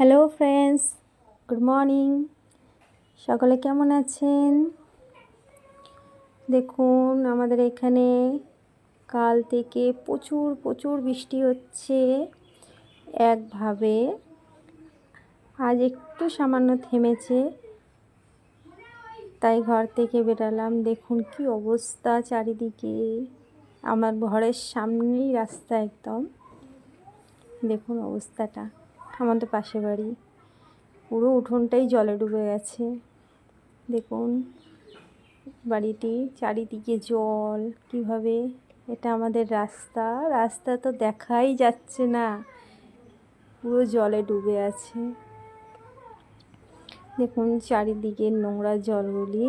Hello friends good morning সকলে কেমন আছেন? দেখুন, আমাদের এখানে কাল থেকে প্রচুর প্রচুর বৃষ্টি হচ্ছে। একভাবে আজ একটু সামান্য থেমেছে। তাই ঘর থেকে বেরালাম। দেখুন কি অবস্থা চারিদিকে। আমার ঘরের সামনেই রাস্তা একদম। দেখুন অবস্থাটা। আমাদের পাশে বাড়ি। পুরো উঠোনটাই জলে ডুবে গেছে। দেখুন, বাড়িটি চারিদিকে জল। কীভাবে এটা আমাদের রাস্তা? রাস্তা তো দেখাই যাচ্ছে না। পুরো জলে ডুবে আছে। দেখুন, চারিদিকে নোংরা জলগুলি,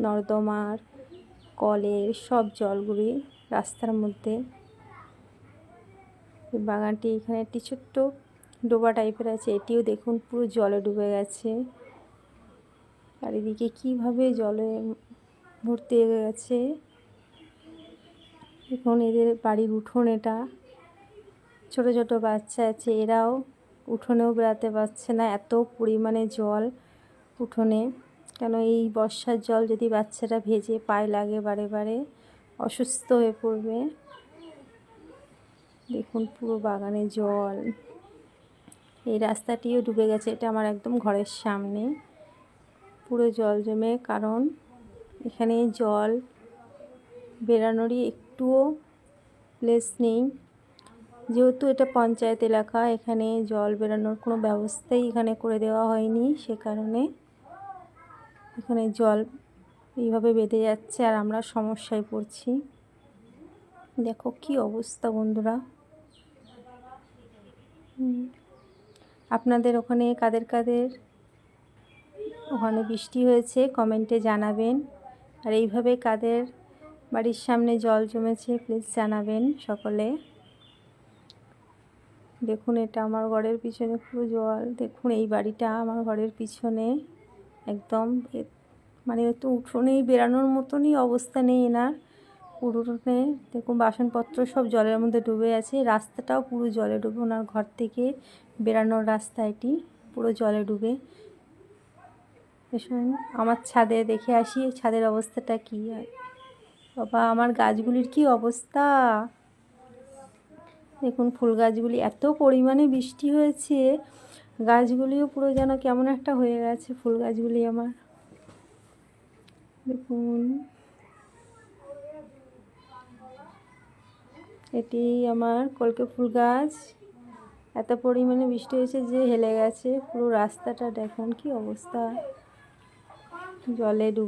নর্দমার, কলের সব জলগুলি রাস্তার মধ্যে। বাগানটি এখানে একটি ছোট্ট ডোবা টাইপের আছে, এটিও দেখুন পুরো জলে ডুবে গেছে। চারিদিকে কীভাবে জলে ভর্তি হয়ে গেছে। এখন এদের বাড়ির উঠোন এটা। ছোট ছোট বাচ্চা আছে, এরাও উঠোনেও বেড়াতে পারছে না, এত পরিমাণে জল উঠোনে। কেন এই বর্ষার জল যদি বাচ্চারা ভেজে পায়ে লাগে বারে বারে, অসুস্থ হয়ে পড়বে। দেখুন পুরো বাগানে জল। এই রাস্তাটিও ডুবে গেছে, এটা আমার একদম ঘরের সামনে। পুরো জল জমে, কারণ এখানে জল বেরানোরই একটুও প্লেস নেই। যেহেতু এটা পঞ্চায়েত এলাকা, এখানে জল বেরানোর কোনো ব্যবস্থাই এখানে করে দেওয়া হয়নি, সে কারণে এখানে জল এইভাবে বেঁধে যাচ্ছে আর আমরা সমস্যায় পড়ছি। দেখো কি অবস্থা বন্ধুরা। আপনাদের ওখানে কাদের কাদের? ওখানে বৃষ্টি হয়েছে, কমেন্টে জানাবেন। আর এইভাবে কাদের বাড়ির সামনে জল জমেছে প্লিজ জানাবেন সকলে। দেখুন, এটা আমার ঘরের পিছনে পুরো জল। দেখুন, এই বাড়িটা আমার ঘরের পিছনে। একদম মানে তো উঠোনেই বেরানোর মতনই অবস্থা নেই এনার। উঠোনে দেখুন বাসনপত্র সব জলের মধ্যে ডুবে আছে। রাস্তাটাও পুরো জলে ডুবে। ওনার ঘর থেকে বেরানোর রাস্তা এটি। পুরো জলে ডুবে। ভীষণ আমার ছাদে দেখে আসি, ছাদের অবস্থাটা কী? বাবা, আমার গাছগুলির কি অবস্থা? দেখুন, ফুল গাছগুলি এত পরিমাণে বৃষ্টি হয়েছে। গাছগুলিও পুরো যেন কেমন একটা হয়ে গেছে, ফুল গাছগুলি আমার। দেখুন এটি আমার কলকে ফুল গাছ। এত পরিমাণে বৃষ্টি হয়েছে যে হেলে গেছে। পুরো রাস্তাটা দেখুন কি অবস্থা। জলে ডুব